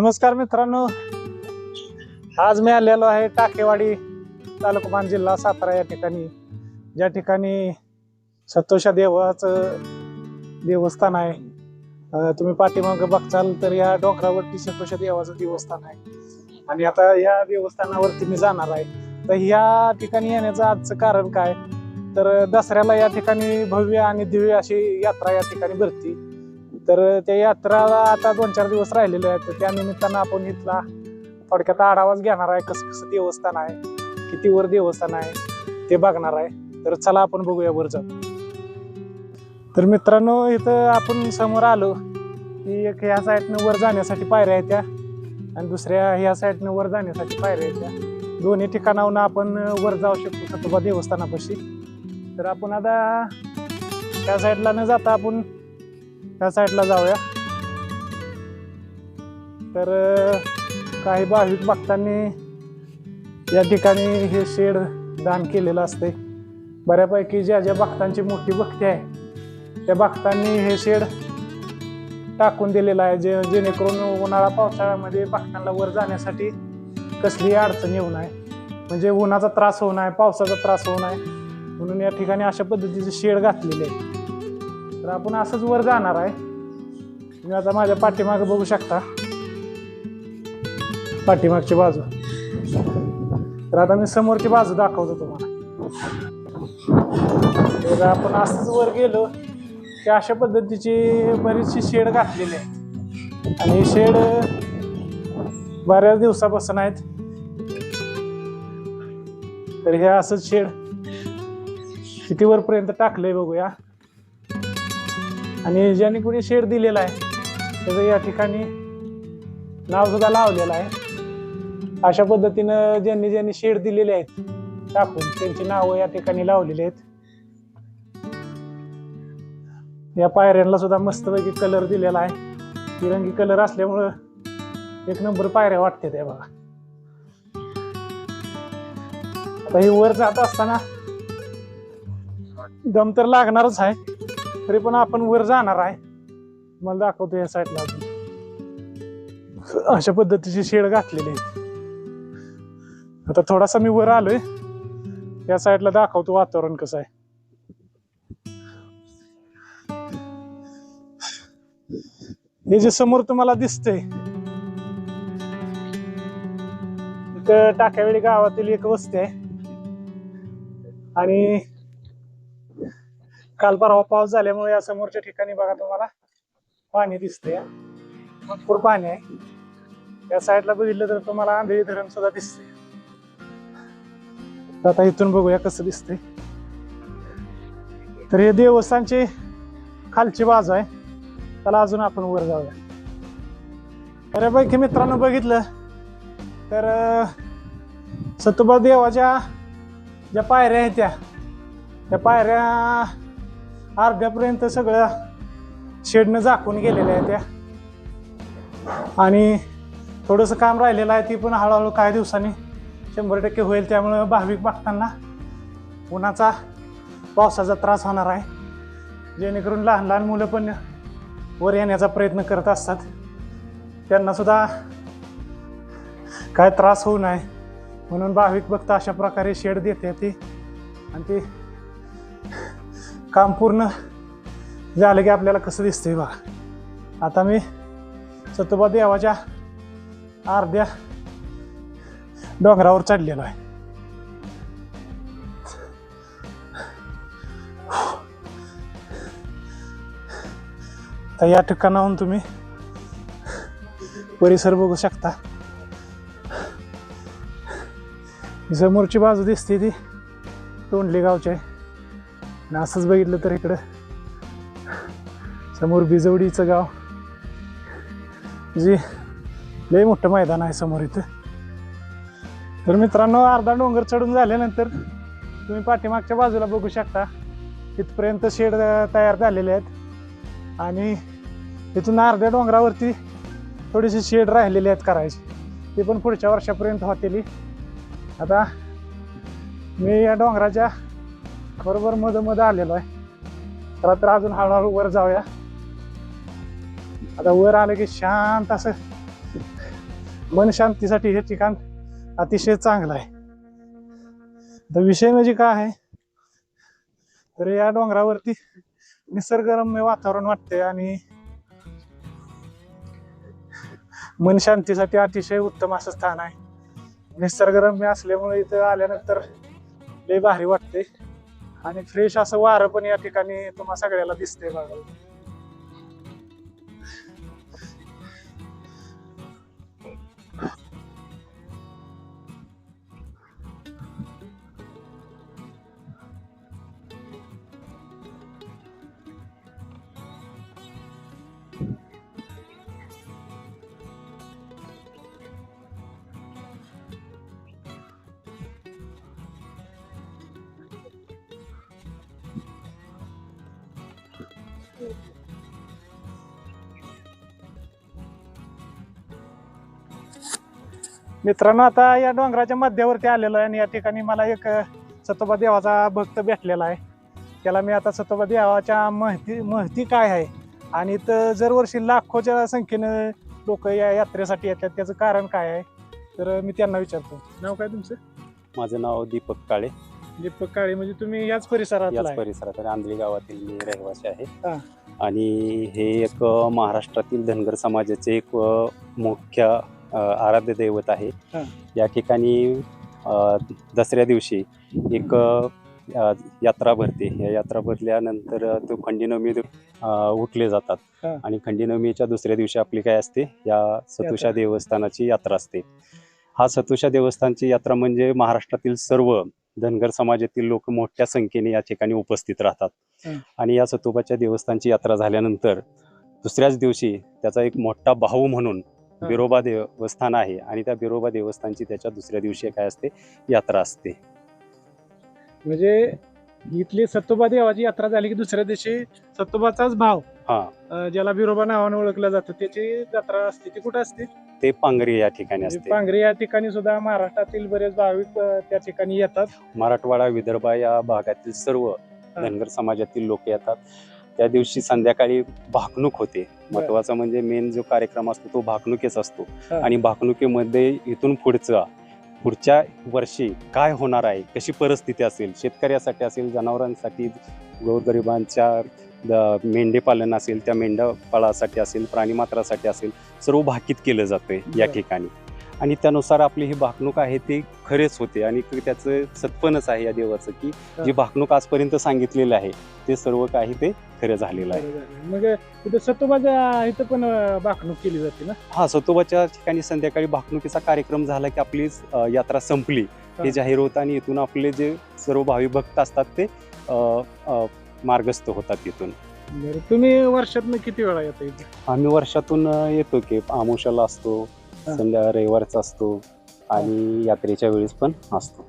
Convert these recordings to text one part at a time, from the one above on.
नमस्कार मित्रांनो. आज मी आलेलो आहे टाकेवाडी तालुकमान जिल्हा सातारा या ठिकाणी. ज्या ठिकाणी सतोषा देवाचं देवस्थान आहे. अं, तुम्ही पाठीमागं बघचाल तर या डोंगरावरती सतोषा देवाचं देवस्थान आहे. आणि आता या देवस्थानावरती मी जाणार आहे. तर ह्या ठिकाणी येण्याचं आजचं कारण काय? तर दसऱ्याला या ठिकाणी भव्य आणि दिव्य अशी यात्रा या ठिकाणी भरती. तर त्या यात्रा आता दोन चार दिवस राहिलेले आहेत. तर त्या निमित्तानं आपण इथला थोडक्यात आढावाच घेणार आहे. कसं कसं देवस्थान आहे किती वर देवस्थान आहे ते बघणार आहे. तर चला आपण बघूया वर जाऊ तर मित्रांनो इथं आपण समोर आलो की एक ह्या साईडनं वर जाण्यासाठी पायऱ्या आहेत त्या आणि दुसऱ्या ह्या साईडनं वर जाण्यासाठी पायऱ्या आहेत त्या. दोन्ही ठिकाणाहून आपण वर जाऊ शकतो सतोबा देवस्थानापाशी. तर आपण आता त्या साईडला न जाता आपण ह्या साईडला जाऊया. तर काही भाविक भक्तांनी या ठिकाणी हे शेड दान केलेलं असते बऱ्यापैकी ज्या ज्या भक्तांची मोठी भक्ती आहे त्या भक्तांनी हे शेड टाकून दिलेलं आहे. जे जेणेकरून उन्हाळा पावसाळ्यामध्ये भक्तांना वर जाण्यासाठी कसलीही अडचण येऊ नये. म्हणजे उन्हाचा त्रास होऊ नये पावसाचा त्रास होऊ नये. म्हणून या ठिकाणी अशा पद्धतीचे शेड घातलेले आहे तर आपण असंच वर जाणार आहे. तुम्ही आता माझ्या पाठीमागं बघू शकता. पाठीमागची बाजू. तर आता मी समोरची बाजू दाखवतो तुम्हाला. तर आपण असंच वर गेलो की अशा पद्धतीची बरीचशी शेड घातलेली आहे आणि शेड बऱ्याच दिवसापासून आहेत. तर हे असंच शेड किती वरपर्यंत टाकलंय बघूया. आणि ज्यांनी कुणी शेड दिलेला आहे त्याचं या ठिकाणी नाव सुद्धा लावलेलं आहे. अशा पद्धतीनं ज्यांनी ज्यांनी शेड दिलेले आहेत टाकून त्यांची नावं या ठिकाणी लावलेली आहेत. या पायऱ्यांना सुद्धा मस्तपैकी कलर दिलेला आहे. तिरंगी कलर असल्यामुळं एक नंबर पायऱ्या वाटते त्या बघा. आता ही वर जात असताना दम तर लागणारच आहे. तरी पण आपण वर जाणार आहे. मला दाखवतो या साईडला अजून. अशा पद्धतीची शेड घातलेली आहे. आता थोडासा मी वर आलोय. या साईडला दाखवतो वातावरण कसं आहे. हे जे समोर तुम्हाला दिसतंय टाक्यावेळी गावातील एक वस्ती आहे. आणि काल परवा पाऊस झाल्यामुळे या समोरच्या ठिकाणी बघा तुम्हाला पाणी दिसतंय. भरपूर पाणी आहे. या साईडला बघितलं तर तुम्हाला आंधळी धरण सुद्धा दिसते आता इथून बघूया कसं दिसतंय. तर हे देवस्थानची खालची बाजू आहे. त्याला अजून आपण वर जाऊया. बऱ्यापैकी मित्रांनो बघितलं तर सतुबा देवाच्या ज्या पायऱ्या आहेत त्या त्या पायऱ्या अर्ध्यापर्यंत सगळ्या शेडनं झाकून गेलेल्या आहेत त्या. आणि थोडंसं काम राहिलेलं आहे ती पण हळूहळू काही दिवसांनी शंभर टक्के होईल. त्यामुळं भाविक बघताना उन्हाचा पावसाचा त्रास होणार आहे. जेणेकरून लहान लहान मुलं पण वर येण्याचा प्रयत्न करत असतात. त्यांनासुद्धा काय त्रास होऊ नये. म्हणून भाविक भक्त अशा प्रकारे शेड देते ती. आणि ते काम पूर्ण झालं की आपल्याला कसं दिसतंय बघा आता मी सतोबा देवाच्या अर्ध्या डोंगरावर चढलेलो आहे. तर या ठिकाणाहून तुम्ही परिसर बघू शकता. समोरची बाजू दिसते ती तोंडली गावची आहे. आणि असंच बघितलं तर इकडं समोर बिजवडीचं गाव. जे लय मोठं मैदान आहे समोर इथं. तर मित्रांनो अर्धा डोंगर चढून झाल्यानंतर तुम्ही पाठीमागच्या बाजूला बघू शकता इथपर्यंत शेड तयार झालेले आहेत. आणि इथून अर्ध्या डोंगरावरती थोडीशी शेड राहिलेली आहेत करायची. ते पण पुढच्या वर्षापर्यंत होतील आता मी या डोंगराच्या बरोबर मधोमध आलेलो आहे. तर अजून हळूहळू वर जाऊया. आता वर आलं की शांत असं. मन शांतीसाठी हे ठिकाण अतिशय चांगलं आहे. तर विषय म्हणजे काय आहे? तर या डोंगरावरती निसर्गरम्य वातावरण वाटते आणि मन शांतीसाठी अतिशय उत्तम असं स्थान आहे. निसर्गरम्य असल्यामुळे इथं आल्यानंतर लय भारी वाटते आणि फ्रेश असं वारं पण या ठिकाणी तुम्हा सगळ्याला दिसते बघा. मित्रांनो आता या डोंगराच्या मध्यावरती आलेलो आहे आणि या ठिकाणी मला एक सतोबा देवाचा भक्त भेटलेला आहे. त्याला मी आता सतोबा देवाच्या महती महती काय आहे? आणि इथं दरवर्षी लाखोच्या संख्येनं लोक या यात्रेसाठी येतात. त्याचं कारण काय आहे? तर मी त्यांना विचारतो. नाव काय तुमचं? माझं नाव दीपक काळे. दीपक काळे म्हणजे तुम्ही याच परिसरात याच परिसरात आंधळी गावातील मी रहिवासी आहे. आणि हे एक महाराष्ट्रातील धनगर समाजाचे एक मुख्य आराध्य दैवत आहे. या ठिकाणी दसऱ्या दिवशी एक यात्रा भरते या यात्रा भरल्यानंतर तो खंडीनवमी उठले जातात. आणि खंडीनवमीच्या दुसऱ्या दिवशी आपली काय असते या सतुषा. देवस्थानाची यात्रा असते हा सतुषा देवस्थानची यात्रा म्हणजे महाराष्ट्रातील सर्व धनगर समाजातील लोक मोठ्या संख्येने या ठिकाणी उपस्थित राहतात. आणि या सतोबाच्या देवस्थानची यात्रा झाल्यानंतर दुसऱ्याच दिवशी त्याचा एक मोठा भाऊ म्हणून. बिरोबा देवस्थान आहे आणि त्या बिरोबा देवस्थानची त्याच्या दुसऱ्या दिवशी काय असते? यात्रा असते. म्हणजे इथली सत्तोबा देवाची यात्रा झाली की दुसऱ्या दिवशी सत्तोबाचाच भाव हा. ज्याला बिरोबा नावाने ओळखलं जातं त्याची जत्रा असते. ती कुठं असते? ते पांगरी या ठिकाणी म्हणजे असते. पांगरी या ठिकाणी सुद्धा महाराष्ट्रातील बरेच भाविक त्या ठिकाणी येतात. मराठवाडा विदर्भ या भागातील सर्व धनगर समाजातील लोक येतात. त्या दिवशी संध्याकाळी भाकणूक होते महत्त्वाचा म्हणजे मेन जो कार्यक्रम असतो तो भाकणुकीच असतो. आणि भाकणुकीमध्ये इथून पुढचा पुढच्या वर्षी काय होणार आहे कशी परिस्थिती असेल शेतकऱ्यासाठी असेल जनावरांसाठी गोरगरिबांच्या द- मेंढीपालन असेल त्या मेंढपाळासाठी असेल प्राणीमात्रासाठी असेल सर्व भाकीत केलं जातंय या. ठिकाणी आणि त्यानुसार आपली ही भाकणूक आहे ती खरेच होते आणि त्याचं सत्पनच आहे या देवाचं की. जी भाकणूक आजपर्यंत सांगितलेलं आहे ते सर्व काही ते खरं झालेलं आहे मग तिथे सत्तोबाच्या इथं पण भाकणूक केली जाते ना हा सतोबाच्या ठिकाणी संध्याकाळी भाकणुकीचा कार्यक्रम झाला की आपली यात्रा संपली हा. जाहीर होतं आणि इथून आपले जे सर्व भावी भक्त असतात ते मार्गस्थ होतात तिथून तुम्ही वर्षातनं किती वेळा येता आम्ही वर्षातून येतो की आमुषाला असतो. संध्या रविवारचा असतो आणि यात्रेच्या वेळेस पण असतो.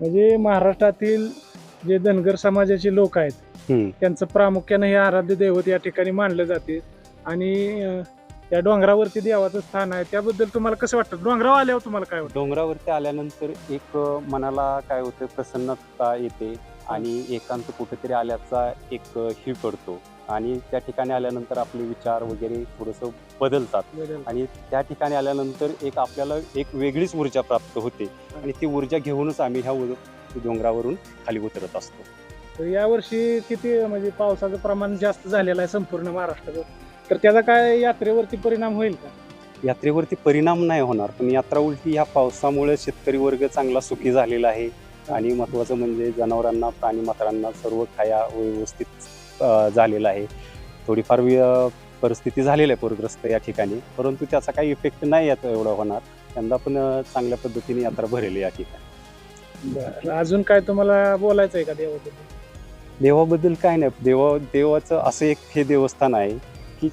म्हणजे महाराष्ट्रातील जे धनगर समाजाचे लोक आहेत हम्म. त्यांचं प्रामुख्याने हे आराध्य दैवत या ठिकाणी मानलं जाते. आणि अ, या डोंगरावरती देवाचं स्थान आहे त्याबद्दल तुम्हाला कसं वाटतं? डोंगरावर आल्यावर तुम्हाला काय वाटतं? डोंगरावरती आल्यानंतर एक अ, मनाला काय होतं? प्रसन्नता येते आणि एकांत कुठेतरी आल्याचा एक अ, ही पडतो. आणि त्या ठिकाणी आल्यानंतर आपले विचार वगैरे थोडंसं बदलतात. आणि त्या ठिकाणी आल्यानंतर एक आपल्याला एक वेगळीच ऊर्जा प्राप्त होते. आणि ती ऊर्जा घेऊनच आम्ही ह्या डोंगरावरून खाली उतरत असतो. तर यावर्षी किती म्हणजे पावसाचं प्रमाण जास्त झालेलं आहे संपूर्ण महाराष्ट्रात तर त्याचा काय यात्रेवरती परिणाम होईल का? यात्रेवरती परिणाम नाही होणार पण यात्रा उलटी ह्या पावसामुळे शेतकरी वर्ग चांगला सुखी झालेला आहे. आणि महत्त्वाचं म्हणजे जनावरांना प्राणीमात्रांना सर्व खाया व्यवस्थित झालेला आहे. थोडीफार परिस्थिती झालेली आहे पूरग्रस्त या ठिकाणी. परंतु त्याचा काही इफेक्ट नाही यात एवढा होणार. यंदा पण चांगल्या पद्धतीने यात्रा भरेल या ठिकाणी. अजून काय तुम्हाला बोलायचं आहे का देवाबद्दल? देवाबद्दल काय नाही. देवा देवाचं असं एक हे देवस्थान आहे की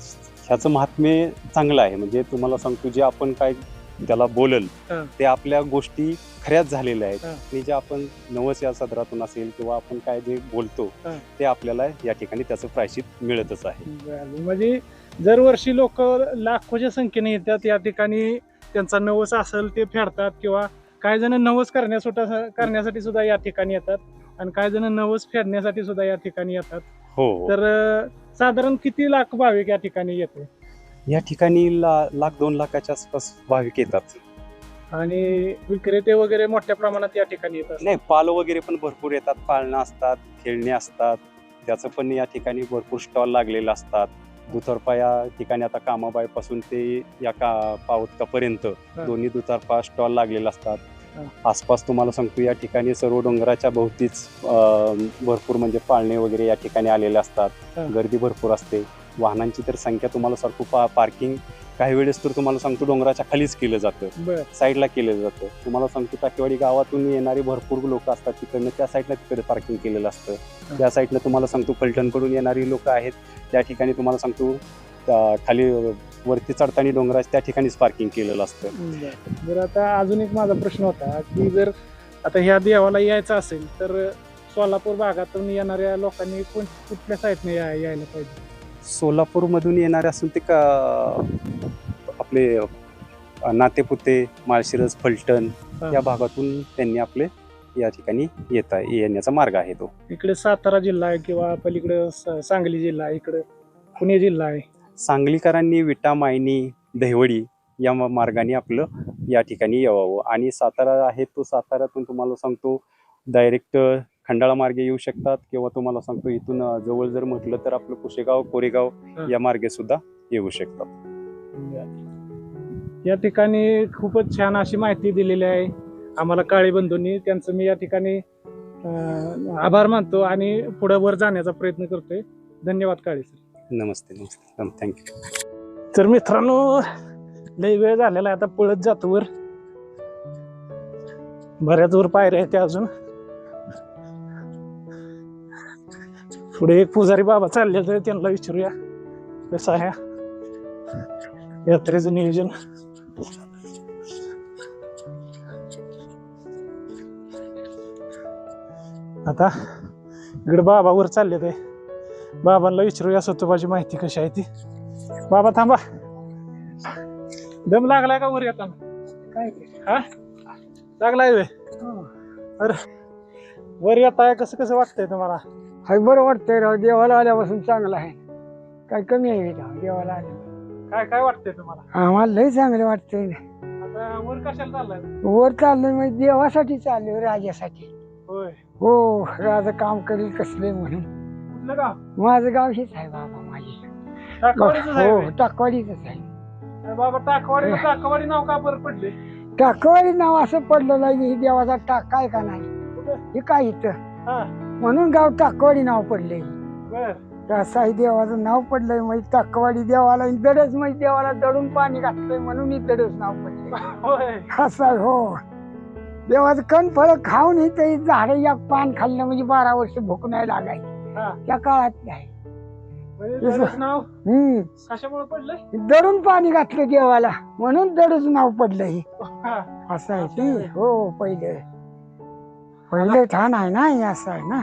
ह्याचं महात्म्य चांगलं आहे. म्हणजे तुम्हाला सांगतो जे आपण काय त्याला बोलल हा. ते आपल्या गोष्टी खऱ्याच झालेल्या आहेत हा. आणि जे आपण नवस या सदरातून असेल किंवा आपण काय जे बोलतो हा. ते आपल्याला या ठिकाणी त्याचं प्रायश्चित मिळतच आहे बरं. म्हणजे दरवर्षी लोक लाखोच्या संख्येने येतात या ठिकाणी त्यांचा नवस असेल ते फेडतात किंवा काही जण नवस करण्यासाठी करण्यासाठी सुद्धा या ठिकाणी येतात आणि काही जण नवस फेडण्यासाठी सुद्धा या ठिकाणी येतात हो तर अं, साधारण किती लाख भाविक या ठिकाणी येते या ठिकाणी ला लाख दोन लाखाच्या आसपास भाविक येतात. आणि विक्रेते वगैरे मोठ्या प्रमाणात या ठिकाणी येतात. नाही पाल वगैरे पण भरपूर येतात. पाळणं असतात खेळणी असतात. त्याचं पण या ठिकाणी भरपूर स्टॉल लागलेले असतात. दुतर्फा या ठिकाणी आता कामाबाईपासून ते या का पावतकापर्यंत दोन्ही दुतर्फा स्टॉल लागलेले असतात. आसपास तुम्हाला सांगतो या ठिकाणी सर्व डोंगराच्या भोवतीच अं, भरपूर म्हणजे पाळणे वगैरे या ठिकाणी आलेले असतात. गर्दी भरपूर असते. वाहनांची तर संख्या तुम्हाला सारखं पा पार्किंग काही वेळेस तर तुम्हाला सांगतो डोंगराच्या खालीच केलं जातं. साईडला केलं जातं. तुम्हाला सांगतो टाकेवाडी गावातून येणारे भरपूर लोक असतात तिकडनं त्या साईडला तिकडे पार्किंग केलेलं असतं. त्या साईडला तुम्हाला सांगतो फलटणकडून येणारी लोक आहेत. त्या ठिकाणी तुम्हाला सांगतो खाली वरती चढताना डोंगराच्या त्या ठिकाणीच पार्किंग केलेलं असतं. बरं आता अजून एक माझा प्रश्न होता की जर आता ह्या देवाला यायचं असेल तर सोलापूर भागातून येणाऱ्या लोकांनी कोण कुठल्या साईडने या यायला पाहिजे? सोलापूरमधून येणारे असून ते का आपले नातेपुते माळशिरस फलटण. या भागातून त्यांनी आपले या ठिकाणी येता येण्याचा मार्ग आहे तो. इकडे सातारा जिल्हा आहे किंवा पलीकडे सांगली जिल्हा आहे इकडे पुणे जिल्हा आहे? सांगलीकरांनी विटा मायनी दहिवडी या मार्गाने आपलं या ठिकाणी यावं. आणि सातारा आहे तो साताऱ्यातून तुम्हाला सांगतो डायरेक्ट खंडाळा मार्गे येऊ शकतात किंवा तुम्हाला सांगतो इथून जवळ जर म्हटलं तर आपलं कुशेगाव कोरेगाव. या मार्गे सुद्धा येऊ शकतात. या ठिकाणी खूपच छान अशी माहिती दिलेली आहे. आम्हाला काळे बंधूंनी त्यांचं मी या ठिकाणी आभार मानतो आणि पुढे वर जाण्याचा प्रयत्न करतोय. धन्यवाद काळे सर. नमस्ते नमस्ते. थँक्यू तर मित्रांनो लय वेळ झालेला आहे. आता पळत जातो वर. बऱ्याच वर पायऱ्या आहेत त्या अजून. पुढे एक पुजारी बाबा चालले तर त्यांना विचारूया. कसं आहे? यात्रेचं नियोजन. आता इकडे बाबा वर चालले ते. बाबांना विचारूया सतोबाची माहिती कशी आहे ती. बाबा थांबा. दम लागलाय का वर येताना? काय हा? लागलाय वे अरे वर येताय कसं कसं वाटतंय तुम्हाला? हाय बरं वाटतंय राव देवाला आल्यापासून चांगलं आहे. काय कमी आहे का देवाला आल्या काय काय वाटतंय तुम्हाला? आम्हाला लय चांगलं वाटतंय आता वर कशाला चाललाय? वर चाललोय म्हणजे देवासाठी चाललोय राजासाठी. होय. हो राजा काम करेल कसले म्हणून. कुठलं गाव? माझं गाव हेच आहे बाबा माझे. टाकवाडीच हो. टाकवाडीच आहे. बाबा टाकवाडी टाकवाडी नाव का बरं पडले टाकवाडी नाव असं पडलेलं आहे की देवाचा टाक काय का नाही? हे काय इथं? हा. म्हणून गाव टाकवाडी नाव पडले बर. आहे देवाचं नाव पडलंय म्हणजे टाकवाडी देवाला दडच म्हणजे देवाला दडून पाणी घातलंय म्हणून दडच नाव पडले होय. असं हो. देवाचं कण फळ खाऊन ही ते झाड या पान खाल्लं म्हणजे बारा वर्ष भूक नाही लागायची. हा. त्या काळात आहे म्हणजे तेच त्याचं नाव? हम्म. कशामुळे पडलंय? दडून पाणी घातलं देवाला म्हणून दडच नाव पडलं हे. हा असं आहे ती. हो पहिले. पहिले ठाण आहे ना हे असं आहे ना.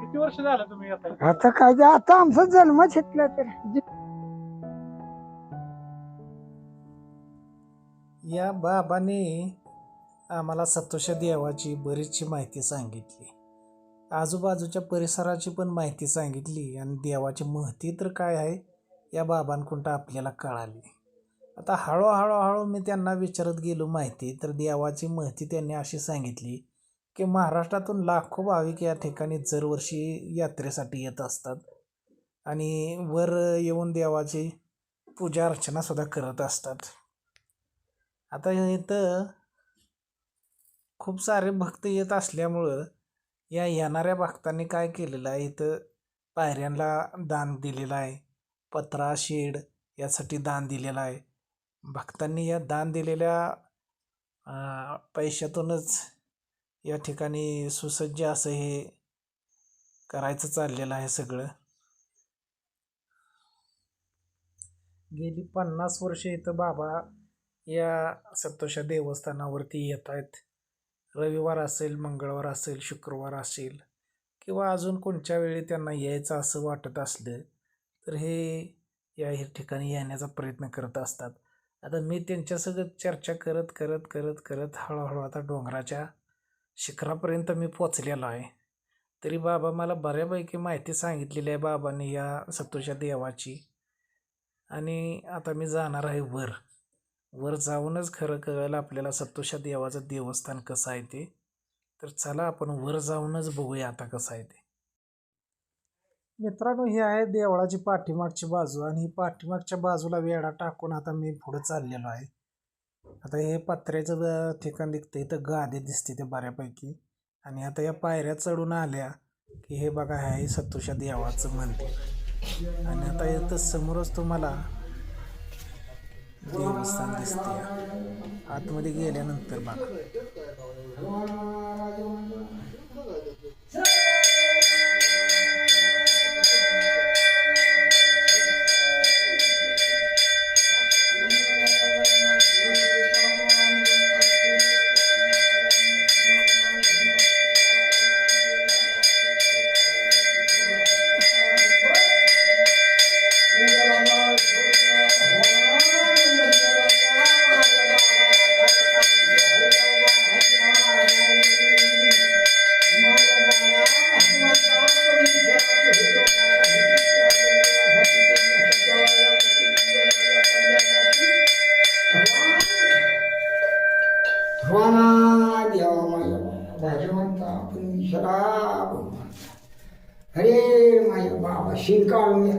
किती वर्ष झालं तुम्ही येताय? आता काय ते आता आमचा जन्म घेतला तर. जे- या बाबाने आम्हाला सतोषा देवाची बरीचशी माहिती सांगितली. आजूबाजूच्या परिसराची पण माहिती सांगितली आणि देवाची महती तर काय आहे या बाबांकडून आपल्याला कळाली. आता हळूहळू हळू मी त्यांना विचारत गेलो माहिती तर देवाची महती त्यांनी अशी सांगितली की महाराष्ट्रातून लाखो भाविक या ठिकाणी दरवर्षी यात्रेसाठी येत असतात. आणि वर येऊन देवाची पूजा अर्चनासुद्धा करत असतात. आता इथं खूप सारे भक्त येत असल्यामुळं या येणाऱ्या भक्तांनी काय केलेलं आहे? इथं पायऱ्यांना दान दिलेलं आहे. पत्रा शेड यासाठी दान दिलेलं आहे. भक्तांनी या दान दिलेल्या पैशातूनच या ठिकाणी सुसज्ज असं हे करायचं चाललेलं आहे सगळं. गेली पन्नास वर्ष इथं बाबा या सप्तशा देवस्थानावरती येत आहेत. रविवार असेल मंगळवार असेल शुक्रवार असेल किंवा अजून कोणत्या वेळी त्यांना यायचं असं वाटत असलं तर हे या ठिकाणी येण्याचा प्रयत्न करत असतात. आता मी त्यांच्यासोबत चर्चा करत करत करत करत हळूहळू आता डोंगराच्या शिखरापर्यंत मी पोचलेलो आहे. तरी बाबा मला बऱ्यापैकी माहिती सांगितलेली आहे बाबांनी या सतोच्या देवाची. आणि आता मी जाणार आहे वर. वर जाऊनच खरं कळलं आपल्याला सतोषा देवाचं देवस्थान कसं आहे ते. तर चला आपण वर जाऊनच बघूया आता कसं आहे ते. मित्रांनो ही आहे देवळाची पाठीमागची बाजू आणि ही पाठीमागच्या बाजूला वेढा टाकून आता मी पुढे चाललेलो आहे. आता हे पत्र्याचं ठिकाण दिसतं इथं गादी दिसते ते बऱ्यापैकी. आणि आता या पायऱ्या चढून आल्या की हे बघा हे आहे देवाचं मंदिर. आणि आता इथं समोरच तुम्हाला देवस्थान दिसते आतमध्ये गेल्यानंतर बघा. 天光呢